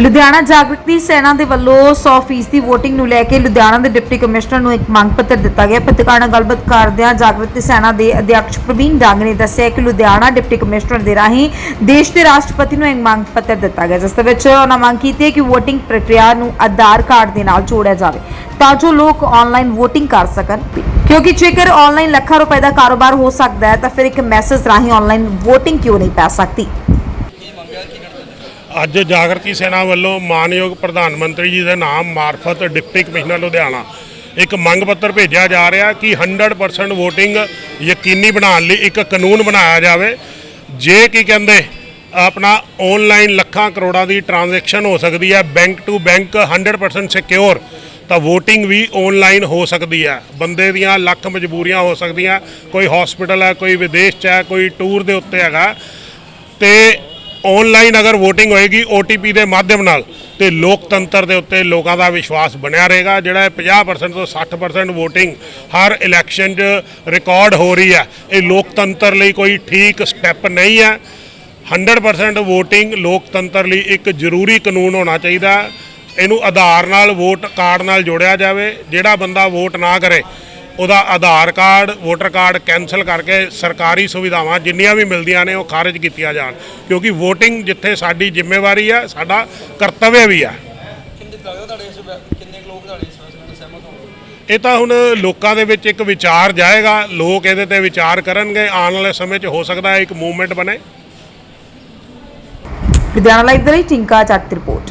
ਲੁਧਿਆਣਾ ਜਾਗਰਤੀ ਸੈਨਾ ਦੇ ਵੱਲੋਂ 100% ਦੀ VOTING ਨੂੰ ਲੈ ਕੇ ਲੁਧਿਆਣਾ ਦੇ ਡਿਪਟੀ ਕਮਿਸ਼ਨਰ ਨੂੰ ਇੱਕ ਮੰਗ ਪੱਤਰ ਦਿੱਤਾ ਗਿਆ। ਪੱਤਰਕਾਰਾਂ ਨਾਲ ਗੱਲਬਾਤ ਕਰਦਿਆਂ ਜਾਗਰਤੀ ਸੈਨਾ ਦੇ ਅਧਿਕਸ਼ ਪ੍ਰਵੀਨ ਡਾਂਗ ਨੇ ਦੱਸਿਆ ਕਿ ਲੁਧਿਆਣਾ ਡਿਪਟੀ ਕਮਿਸ਼ਨਰ ਦੇ ਰਾਹੀਂ ਦੇਸ਼ ਦੇ ਰਾਸ਼ਟਰਪਤੀ ਨੂੰ ਇੱਕ ਮੰਗ ਪੱਤਰ ਦਿੱਤਾ ਗਿਆ, ਜਿਸ ਦੇ ਵਿੱਚ ਉਹਨਾਂ ਮੰਗ ਕੀਤੀ ਹੈ ਕਿ VOTING ਪ੍ਰਕਿਰਿਆ ਨੂੰ ਆਧਾਰ ਕਾਰਡ ਦੇ ਨਾਲ ਜੋੜਿਆ ਜਾਵੇ ਤਾਂ ਜੋ ਲੋਕ ਆਨਲਾਈਨ VOTING ਕਰ ਸਕਣ। ਕਿਉਂਕਿ ਜੇਕਰ ਆਨਲਾਈਨ ਲੱਖਾਂ ਰੁਪਏ ਦਾ ਕਾਰੋਬਾਰ ਹੋ ਸਕਦਾ ਹੈ ਤਾਂ ਫਿਰ ਇੱਕ ਮੈਸੇਜ ਰਾਹੀਂ ਆਨਲਾਈਨ VOTING ਕਿਉਂ ਨਹੀਂ ਪੈ ਸਕਦੀ? ਅੱਜ ਜਾਗਰਤੀ ਸੈਨਾ ਵੱਲੋਂ ਮਾਨਯੋਗ ਪ੍ਰਧਾਨ ਮੰਤਰੀ ਜੀ ਦੇ ਨਾਮ ਮਾਰਫਤ ਡਿਪਟੀ ਕਮਿਸ਼ਨਰ ਲੁਧਿਆਣਾ। ਇੱਕ ਮੰਗ ਪੱਤਰ ਭੇਜਿਆ ਜਾ ਰਿਹਾ ਕਿ 100% VOTING ਯਕੀਨੀ ਬਣਾਉਣ ਲਈ ਇੱਕ ਕਾਨੂੰਨ ਬਣਾਇਆ ਜਾਵੇ। ਜੇ ਕੀ ਕਹਿੰਦੇ, ਆਪਣਾ ਆਨਲਾਈਨ ਲੱਖਾਂ ਕਰੋੜਾਂ ਦੀ ਟ੍ਰਾਂਜੈਕਸ਼ਨ ਹੋ ਸਕਦੀ ਹੈ ਬੈਂਕ ਟੂ ਬੈਂਕ 100% ਸਿਕਿਉਰ ਤਾਂ VOTING ਵੀ ਆਨਲਾਈਨ ਹੋ ਸਕਦੀ ਹੈ। ਬੰਦੇ ਦੀਆਂ ਲੱਖ ਮਜਬੂਰੀਆਂ ਹੋ ਸਕਦੀਆਂ। ਕੋਈ ਹਸਪੀਟਲ ਹੈ, ਕੋਈ ਵਿਦੇਸ਼ 'ਚ ਹੈ, ਕੋਈ ਟੂਰ ਦੇ ਉੱਤੇ ਹੈਗਾ। ਤੇ ਆਨਲਾਈਨ ਅਗਰ VOTING ਹੋਏਗੀ OTP ਦੇ ਮਾਧਿਅਮ ਨਾਲ, ਤੇ ਲੋਕਤੰਤਰ ਦੇ ਉੱਤੇ ਲੋਕਾਂ ਦਾ ਵਿਸ਼ਵਾਸ ਬਣਿਆ ਰਹੇਗਾ, ਜਿਹੜਾ ਇਹ 50% ਤੋਂ 60% VOTING ਹਰ ਇਲੈਕਸ਼ਨ 'ਚ ਰਿਕਾਰਡ ਹੋ ਰਹੀ ਹੈ। ਇਹ ਲੋਕਤੰਤਰ ਲਈ ਕੋਈ ਠੀਕ ਸਟੈਪ ਨਹੀਂ ਹੈ। 100% VOTING ਲੋਕਤੰਤਰ ਲਈ ਇੱਕ ਜ਼ਰੂਰੀ ਕਾਨੂੰਨ ਹੋਣਾ ਚਾਹੀਦਾ। ਇਹਨੂੰ ਆਧਾਰ ਨਾਲ ਵੋਟ ਕਾਰਡ ਨਾਲ ਜੋੜਿਆ ਜਾਵੇ। ਜਿਹੜਾ ਬੰਦਾ ਵੋਟ ਨਾ ਕਰੇ ਉਹਦਾ Aadhaar card voter card cancel ਕਰਕੇ ਸਰਕਾਰੀ ਸੁਵਿਧਾਵਾਂ ਜਿੰਨੀਆਂ ਵੀ ਮਿਲਦੀਆਂ ਨੇ ਉਹ ਖਾਰਜ ਕੀਤੀਆਂ ਜਾਣ। ਕਿਉਂਕਿ VOTING ਜਿੱਥੇ ਸਾਡੀ ਜ਼ਿੰਮੇਵਾਰੀ ਆ ਸਾਡਾ ਕਰਤੱਵਯ ਵੀ ਆ। ਕਿੰਨੇ ਕੁ ਲੱਗਦਾ ਤੁਹਾਡੇ ਇਸ ਵੈ- ਕਿੰਨੇ ਕੁ ਲੋਕ ਤੁਹਾਡੇ ਇਸ ਫੈਸਲੇ ਨਾਲ ਸਹਿਮਤ ਹੋਣਗੇ? ਇਹ ਤਾਂ ਹੁਣ ਲੋਕਾਂ ਦੇ ਵਿੱਚ ਇੱਕ ਵਿਚਾਰ ਜਾਏਗਾ। ਲੋਕ ਇਹਦੇ ਤੇ ਵਿਚਾਰ ਕਰਨਗੇ। ਆਉਣ ਵਾਲੇ ਸਮੇਂ 'ਚ ਹੋ ਸਕਦਾ ਹੈ ਇੱਕ ਮੂਵਮੈਂਟ ਬਣੇ। ਲੁਧਿਆਣਾ ਲਾਈਵ ਦੇ ਲਈ ਟਿੰਕਾ ਦੀ ਰਿਪੋਰਟ।